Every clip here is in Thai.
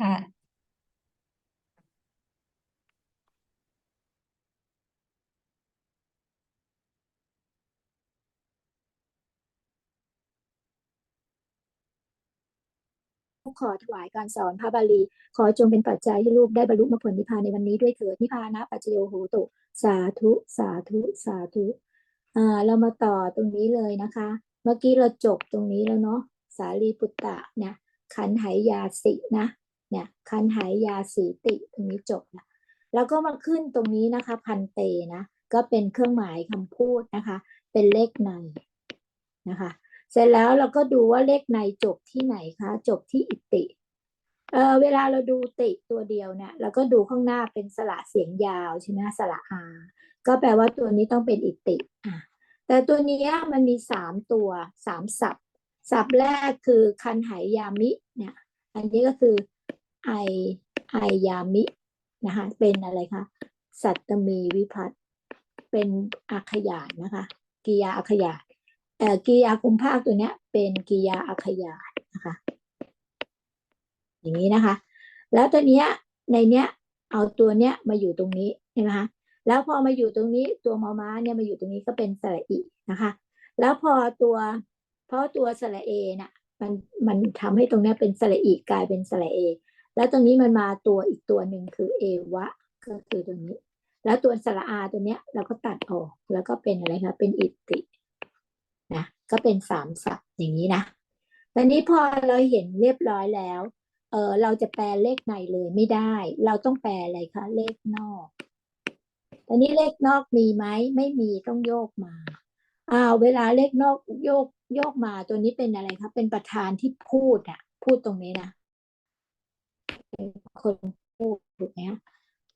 ค่ะขอถวายการสอนพระบาลี ขอจงเป็นปัจจัยให้ลูกได้บรรลุมรรคผลนิพพานในวันนี้ด้วยเถิดนิพพานะปัจจโยโหตุสาธุสาธุสาธุอ่าเรามาต่อตรงนี้เลยนะคะ เมื่อกี้เราจบตรงนี้แล้วเนาะสารีปุตตะเนี่ยขันหายาสินะ เนี่ยขันหายยาสีติตรงนี้จบนะแล้วก็มาขึ้นตรงนี้นะคะพันเตนะก็เป็นเครื่องหมายคำพูดนะคะ เป็นเลขในนะคะ เสร็จแล้วเราก็ดูว่าเลขในจบที่ไหนคะจบที่อิติเออเวลาเราดูติตัวเดียวเนี่ยเราก็ดูข้างหน้าเป็นสระเสียงยาวใช่ไหมสระอาก็แปลว่าตัวนี้ต้องเป็นอิติอะแต่ตัวนี้มันมีสามตัวสามศัพท์ศัพท์แรกคือคันหายามิเนี่ยอันนี้ก็คือ ไอไอยามินะคะเป็นอะไรคะสัตตมีวิพัตเป็นอาขยานนะคะกิยาอาขยานเอ่อกิยาคุมภาคตัวเนี้ย เป็นกิยาอาขยานนะคะ อย่างนี้นะคะ แล้วตัวเนี้ยในเนี้ยเอาตัวเนี้ยมาอยู่ตรงนี้เห็นไหมคะแล้วพอมาอยู่ตรงนี้ตัวมอม้าเนี่ยมาอยู่ตรงนี้ก็เป็นสระอินะคะ แล้วพอตัวเพราะตัวสระเอน่ะมันมันทำให้ตรงเนี้ยเป็นสระอิกลายเป็นสระเอ แล้วตรงนี้มันมาตัวอีกตัวหนึ่งคือเอวะก็คือตัวนี้ แล้วตัวสระอาตัวเนี้ยเราก็ตัดออกแล้วก็เป็นอะไรคะเป็นอิตินะก็เป็นสามศัพท์อย่างนี้นะตอนนี้พอเราเห็นเรียบร้อยแล้วเออเราจะแปลเลขในเลยไม่ได้ เราต้องแปลอะไรคะเลขนอกตอนนี้เลขนอกมีไหมไม่มีต้องโยกมาอ่าเวลาเลขนอกโยกโยกมาตัวนี้เป็นอะไรคะเป็นประธานที่พูดอะพูดตรงนี้นะ คนพูดถูกไหมคะ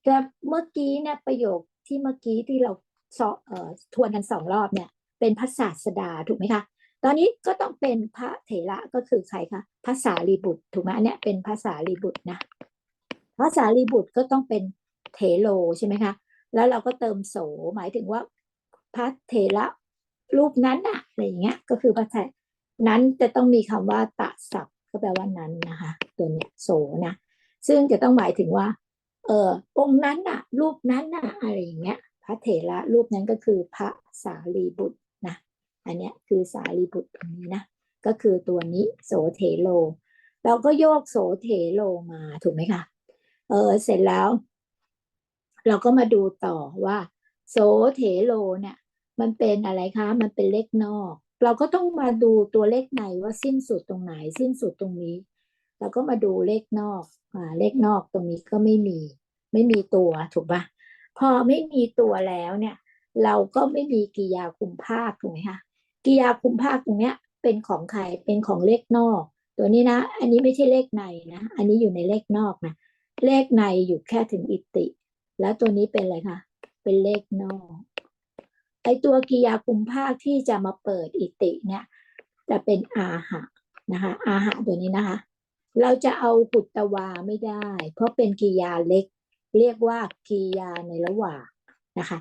แต่เมื่อกี้เนี่ยประโยคที่เมื่อกี้ที่เราสอเอ่อทวนกันสองรอบเนี่ย เป็นพระศาสดาถูกไหมคะตอนนี้ก็ต้องเป็นพระเถระก็คือใครคะภาษาลีบุตรถูกไหมอันเนี้ยเป็นภาษาลีบุตรนะภาษาลีบุตรก็ต้องเป็นเถโลใช่ไหมคะ แล้วเราก็เติมโสหมายถึงว่าพระเถระรูปนั้นอะอะไรอย่างเงี้ย ก็คือพระเถระนั้นจะต้องมีคำว่าตะศัพท์ก็แปลว่านั้นนะคะ ตัวเนี้ยโสนะ ซึ่งจะต้องหมายถึงว่า เออองค์นั้นอะรูปนั้นอะอะไรอย่างเงี้ย พระเถระรูปนั้นก็คือพระสารีบุตรนะอันเนี้ยคือสารีบุตรตรงนี้นะก็คือตัวนี้โสเถโล เราก็โยกโสเถโลมาถูกไหมคะเออเสร็จแล้ว เราก็มาดูต่อว่า โสเถโลเนี่ย มันเป็นอะไรคะ มันเป็นเลขนอก เราก็ต้องมาดูตัวเลขในว่าสิ้นสุดตรงไหน สิ้นสุดตรงนี้ เราก็มาดูเลขนอกอ่าเลขนอกตรงนี้ก็ไม่มี ไม่มีตัวถูกปะพอไม่มีตัวแล้วเนี่ย เราก็ไม่มีกิยาคุมภาคถูกไหมคะกิยาคุมภาคตรงเนี้ย เป็นของใครเป็นของเลขนอก ตัวนี้นะ อันนี้ไม่ใช่เลขในนะ อันนี้อยู่ในเลขนอกนะเลขในอยู่แค่ถึงอิติ แล้วตัวนี้เป็นอะไรคะเป็นเลขนอก ไอตัวกิยาคุมภาคที่จะมาเปิดอิติเนี่ยจะเป็นอาหะนะคะอาหะตัวนี้นะคะ เราจะเอากุตตวาไม่ได้ เพราะเป็นกิยาเล็ก เรียกว่ากิยาในระหว่างนะคะ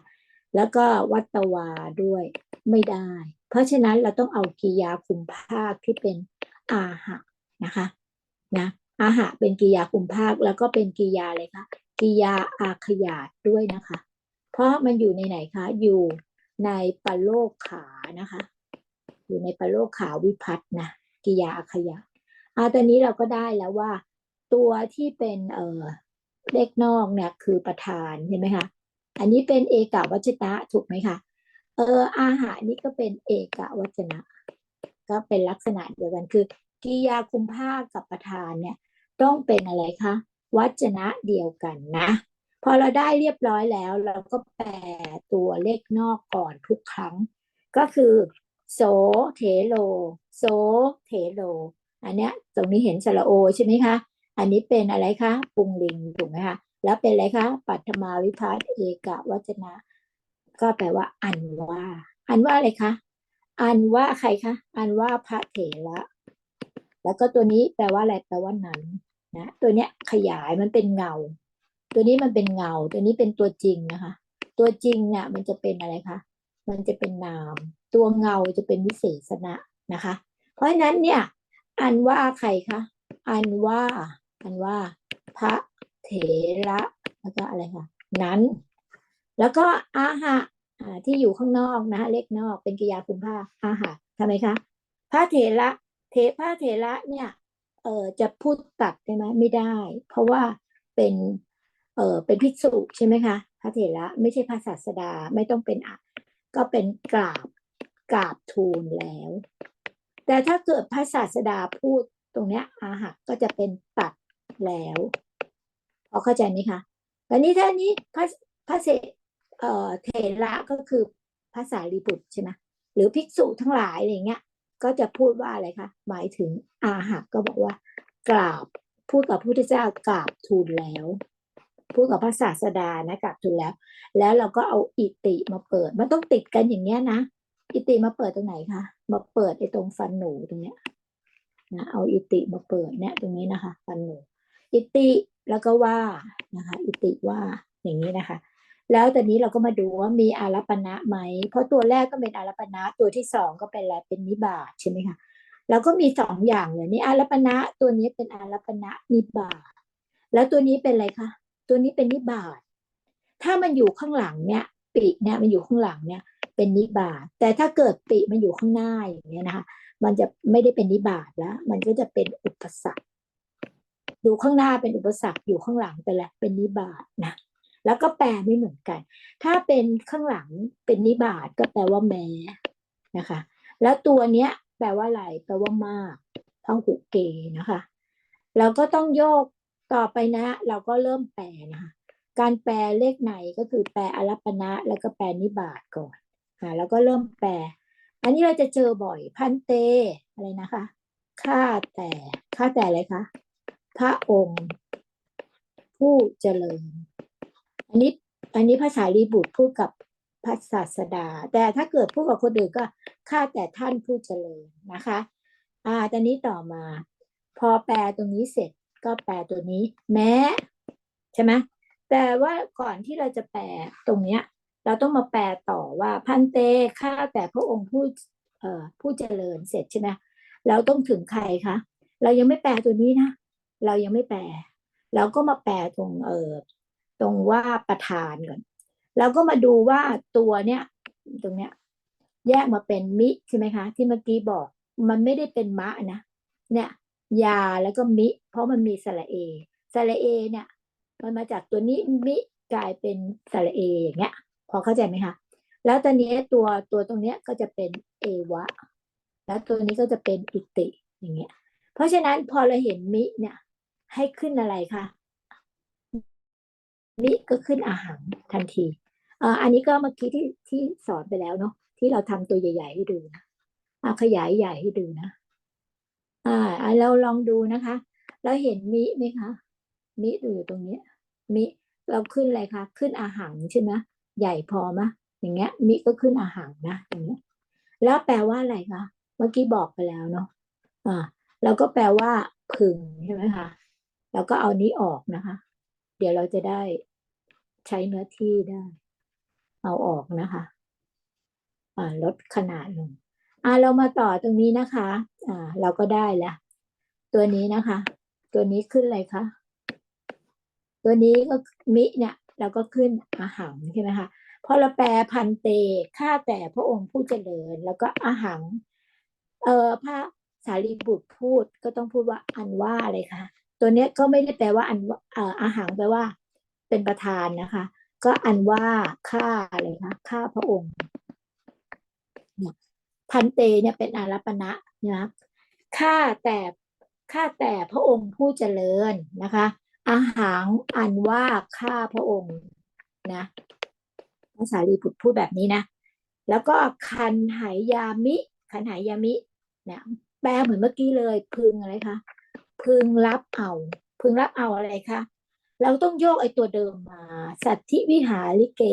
แล้วก็วัตวาด้วยไม่ได้ เพราะฉะนั้นเราต้องเอากิยาคุมภาคที่เป็นอาหะนะคะนะอาหะเป็นกิยาคุมภาคแล้วก็เป็นกิยาอะไรคะกิยาอาขยาดด้วยนะคะ เพราะมันอยู่ในไหนคะอยู่ในปโลกขานะคะ อยู่ในปโลกขาวิพัฒน์นะกิยาอาขยาด อาตอนนี้เราก็ได้แล้วว่า ตัวที่เป็นเอ่อเลขนอกเนี่ยคือประธานใช่ไหมคะอันนี้เป็นเอกวัจนะถูกไหมคะเอออาหารนี่ก็เป็นเอกวัจนะ ก็เป็นลักษณะเดียวกันคือกิยาคุมภาคกับประธานเนี่ยต้องเป็นอะไรคะวัจนะเดียวกันนะ พอเราได้เรียบร้อยแล้ว เราก็แปลตัวเลขนอกก่อนทุกครั้ง ก็คือ โสเถโล โสเถโล อันเนี้ยตรงนี้เห็นสระโอใช่ไหมคะ อันนี้เป็นอะไรคะปุงลิงถูกไหมคะแล้วเป็นอะไรคะปัทมาวิพัฒน์เอกวัจนะ ก็แปลว่า อันว่า อันว่าอะไรคะอันว่าใครคะอันว่าพระเถระแล้วก็ตัวนี้แปลว่าอะไรแปลว่านั้นนะตัวเนี้ยขยายมันเป็นเงา ตัวนี้มันเป็นเงา ตัวนี้เป็นตัวจริงนะคะ ตัวจริงเนี่ยมันจะเป็นอะไรคะมันจะเป็นนาม ตัวเงาจะเป็นวิเศษณะนะคะ เพราะฉะนั้นเนี่ย อันว่าใครคะอันว่าอันว่า พระเถระแล้วก็อะไรคะนั้น แล้วก็อาหะที่อยู่ข้างนอกนะเลขนอกเป็นกิยาคุณภาพอาหะทำไมคะพระเถระเถพระเถระเนี่ยเออจะพูดตัดได้ไหมไม่ได้ เพราะว่าเป็นเออเป็นภิกษุใช่ไหมคะพระเถระไม่ใช่พระศาสดาไม่ต้องเป็นอะก็เป็นกราบกราบทูลแล้ว แต่ถ้าเกิดพระศาสดาพูดตรงเนี้ยอาหะก็จะเป็นตัดแล้วพอเข้าใจไหมคะแต่นี้ถ้านี้พระพระเสเอ่อเถระก็คือภาษาลีบุตรใช่ไหมหรือภิกษุทั้งหลายอะไรเงี้ย ก็จะพูดว่าอะไรคะหมายถึงอาหะก็บอกว่ากราบพูดกับพระพุทธเจ้ากราบทูลแล้ว พูดกับพระศาสดานะกราบทูลแล้ว แล้วเราก็เอาอิติมาเปิด มันต้องติดกันอย่างเงี้ยนะอิติมาเปิดตรงไหนคะ มาเปิดไอ้ตรงฟันหนูตรงเนี้ยนะเอาอิติมาเปิดเนี่ยตรงนี้นะคะ ฟันหนู อิติแล้วก็ว่านะคะ อิติว่าอย่างนี้นะคะ แล้วตอนนี้เราก็มาดูว่ามีอารัปณะไหม เพราะตัวแรกก็เป็นอารัปณะตัวที่สองก็เป็นอะไรเป็นนิบาตใช่ไหมคะเราก็มีสองอย่างเลยนี่อารัปณะตัวนี้เป็นอารัปณะนิบาตแล้วตัวนี้เป็นอะไรคะตัวนี้เป็นนิบาตถ้ามันอยู่ข้างหลังเนี่ยปีเนี่ยมันอยู่ข้างหลังเนี่ย เป็นนิบาตแต่ถ้าเกิดปีมันอยู่ข้างหน้าอย่างเงี้ยนะคะ มันจะไม่ได้เป็นนิบาตแล้ว มันก็จะเป็นอุปสรรคดูข้างหน้าเป็นอุปสรรคอยู่ข้างหลังแต่ละเป็นนิบาตนะแล้วก็แปลไม่เหมือนกัน ถ้าเป็นข้างหลังเป็นนิบาตก็แปลว่าแม้นะคะ แล้วตัวเนี้ย แปลว่าอะไรแปลว่ามากเท่าหุเกนะคะเราก็ต้องโยกต่อไปนะ เราก็เริ่มแปลนะคะการแปลเลขไหนก็คือแปลอารัปณะแล้วก็แปลนิบาตก่อน อ่าแล้วก็เริ่มแปล อันนี้เราจะเจอบ่อยพันเตอะไรนะคะข้าแต่ข้าแต่อะไรคะพระองค์ ผู้เจริญ อันนี้อันนี้ภาษาลีบุตรพูดกับพระศาสดา แต่ถ้าเกิดพูดกับคนอื่นก็ข้าแต่ท่านผู้เจริญนะคะอ่าตอนนี้ต่อมา พอแปลตรงนี้เสร็จก็แปลตัวนี้ แม้ ใช่ไหมแต่ว่าก่อนที่เราจะแปลตรงเนี้ย เราต้องมาแปลต่อว่าพันเตข้าแต่พระองค์ผู้เอ่อผู้เจริญเสร็จใช่ไหมเราต้องถึงใครคะเรายังไม่แปลตัวนี้นะ เรายังไม่แปล เราก็มาแปลตรงเอ่อตรงว่าประธานก่อนเราก็มาดูว่าตัวเนี้ยตรงเนี้ยแยกมาเป็นมิใช่ไหมคะ ที่เมื่อกี้บอกมันไม่ได้เป็นมะนะเนี่ยยาแล้วก็มิ เพราะมันมีสระเอสระเอเนี่ยมันมาจากตัวนี้มิกลายเป็นสระเออย่างเงี้ย พอเข้าใจไหมคะแล้วตอนนี้ตัวตัวตรงเนี้ยก็จะเป็นเอวะ แล้วตัวนี้ก็จะเป็นอิติอย่างเงี้ย เพราะฉะนั้นพอเราเห็นมิเนี่ยให้ขึ้นอะไรคะมิก็ขึ้นอาหารทันทีอ่าอันนี้ก็เมื่อกี้ที่ที่สอนไปแล้วเนาะที่เราทำตัวใหญ่ ๆ ให้ดูนะอ่าขยายใหญ่ให้ดูนะอ่าเราลองดูนะคะเราเห็นมิไหมคะมิอยู่ตรงนี้มิเราขึ้นอะไรคะขึ้นอาหารใช่ไหม ใหญ่พอไหมอย่างเงี้ย มิก็ขึ้นอาหารนะอย่างเงี้ย แล้วแปลว่าอะไรคะเมื่อกี้บอกไปแล้วเนาะอ่าเราก็แปลว่าพึงใช่ไหมคะเราก็เอานี้ออกนะคะ เดี๋ยวเราจะได้ใช้เนื้อที่ได้ เอาออกนะคะอ่าลดขนาดลงอ่าเรามาต่อตรงนี้นะคะอ่าเราก็ได้แล้วตัวนี้นะคะ ตัวนี้ขึ้นอะไรคะตัวนี้ก็มิเนี่ย เราก็ขึ้นอาหังใช่ไหมคะพอเราแปลพันเตข้าแต่พระองค์ผู้เจริญ แล้วก็อาหัง เอ่อพระสารีบุตรพูดก็ต้องพูดว่าอันว่าอะไรคะตัวเนี้ยก็ไม่ได้แปลว่าอันเอ่ออาหังแปลว่า เป็นประธานนะคะ ก็อันว่าข้าอะไรคะข้าพระองค์เนี่ยพันเตเนี่ยเป็นอารัปณะนะข้าแต่ข้าแต่พระองค์ผู้เจริญนะคะ อาหังอันว่าข้าพระองค์นะภาษาลีบุตรพูดแบบนี้นะ แล้วก็คันหายยามิคันหายยามินี่ยแปลเหมือนเมื่อกี้เลย พึงอะไรคะพึงรับเอา พึงรับเอาอะไรคะเราต้องโยกไอตัวเดิมมา สัตธิวิหาริเก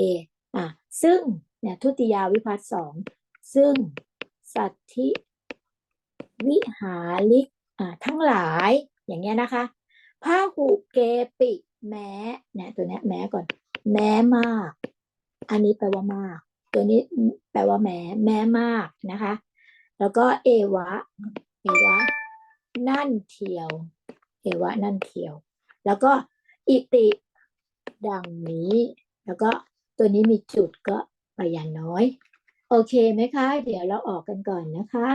อะซึ่งเนี่ยทุติยาวิพัฒน์สองซึ่งสัตธิวิหาริกอ่าทั้งหลายอย่างเงี้ยนะคะ พาหูเกปิ แม้เนี่ยตัวนี้แม้ก่อน แม้มาก อันนี้แปลว่ามาก ตัวนี้แปลว่าแม้ แม้มากนะคะ แล้วก็เอวะ เอวะ นั่นเทียว เอวะ นั่นเทียว แล้วก็อิติดังนี้ แล้วก็ตัวนี้มีจุดก็ไปย่าน้อย โอเคไหมคะ เดี๋ยวเราออกกันก่อนนะคะ